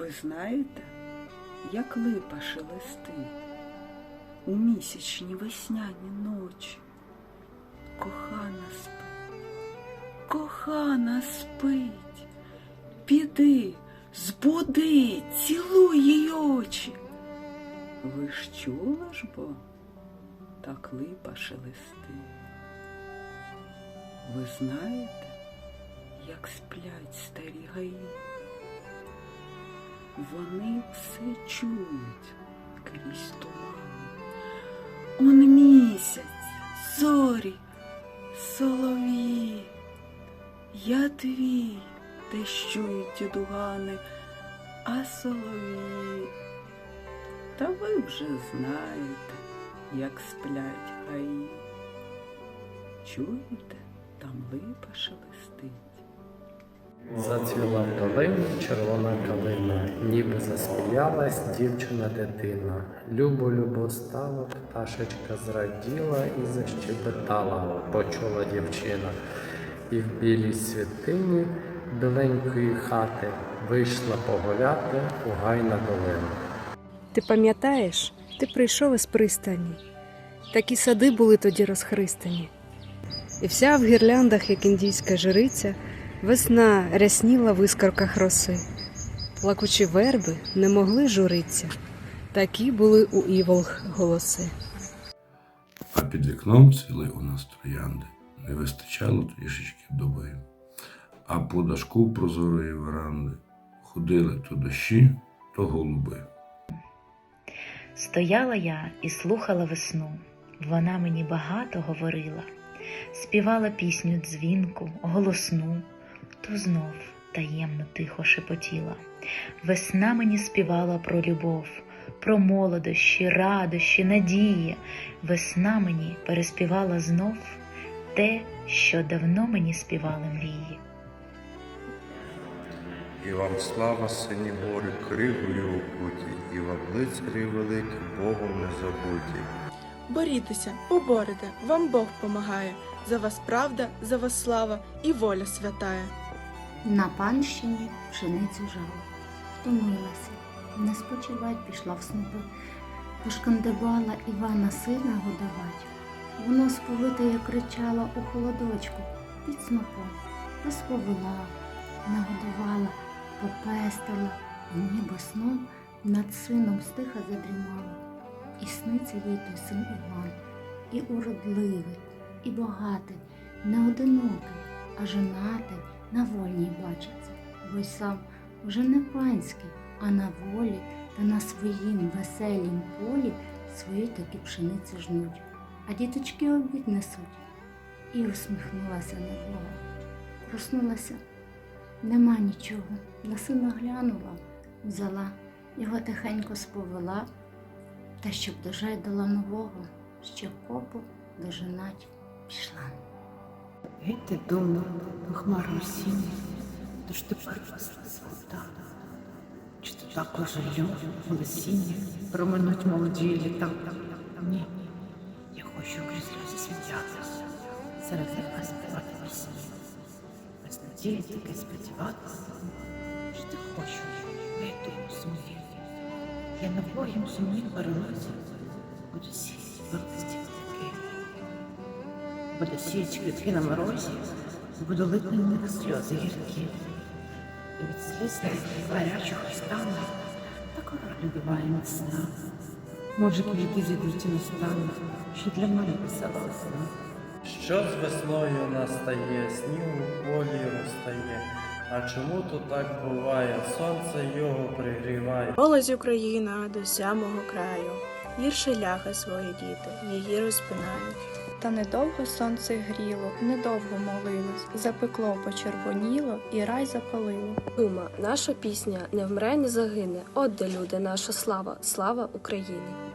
Ви знаєте, як липа шелестить у місячні весняні ночі. Кохана спить, кохана спить, піди, збуди, цілуй їй очі. Ви ж чули ж бо, так липа шелестить. Ви знаєте, як сплять старі гаї? Вони все чують крізь туман. Он місяць, зорі, солов'ї. Я твій, те чують ті дугани, а солов'ї. Та ви вже знаєте, як сплять гаї. Чуєте, там липа шелестить. Зацвіла в долині червона калина, ніби засміялась дівчина дитина. Любо любо стало, пташечка зраділа і защебетала, почула дівчина. І в білій святині біленької хати вийшла погуляти у гай на долину. Ти пам'ятаєш, ти прийшов із пристані. Такі сади були тоді розхристані. І вся в гірляндах, як індійська жриця, весна рясніла в іскорках роси. Плакучі верби не могли журиться. Такі були у іволг голоси. А під вікном цвіли у нас троянди. Не вистачало трішечки доби. А по дашку прозорої веранди ходили то дощі, то голуби. Стояла я і слухала весну. Вона мені багато говорила, співала пісню дзвінку, голосну, то знов таємно тихо шепотіла. Весна мені співала про любов, про молодощі, радощі, надії. Весна мені переспівала знов те, що давно мені співали мрії. І вам слава, сині гори, кривою окуті, і вам лицарі великі, Богом не забуті. Борітеся, поборете, вам Бог помагає. За вас правда, за вас слава і воля святая. На панщині пшеницю жала, втомилася, не спочивать пішла в снопи, пошкандибала Івана сина годовать. Воно сповите, як кричала у холодочку, під снопом, розповела, нагодувала, попестила, і ніби сном над сином стиха задрімала. І сниться їй той син Іван, і уродливий, і багатий, не одинокий, а женатий на вольній бачиться, бо й сам уже не панський, а на волі та на своїм веселім полі свої такі пшениці жнуть, а діточки обід несуть. І усміхнулася небога. Проснулася, нема нічого, на сина глянула, взяла, його тихенько сповела, та щоб дожайдала нового, ще копу дожинать пішла. Геть ти дома, хмару осінні, то ж тепер свята. Чи то так уже льох в осінні проминуть молоді літа? Ні, я хочу крізь сльози сміятися, серед них співати пісні. Без надії тільки сподіватися, що ти хочу, я йду у сумі. Я на Богім сумні перелозі, буду вертості таки. Буду сіяти квітки на морозі, буду лити на них сльози гіркі. І від сліз гарячих стану, та король любиває весна. Може, квіти зійдуть і не стануть, що для мене писала весна. Що з весною настає, сніг у полі розтає. А чому то так буває? Сонце його пригріває. Голос Україна до сямого краю. Гірше ляха свої діти, її розпинають. Та недовго сонце гріло, недовго молилось, запекло, почервоніло і рай запалило. Дума, наша пісня не вмре, не загине. От де люди, наша слава, слава України.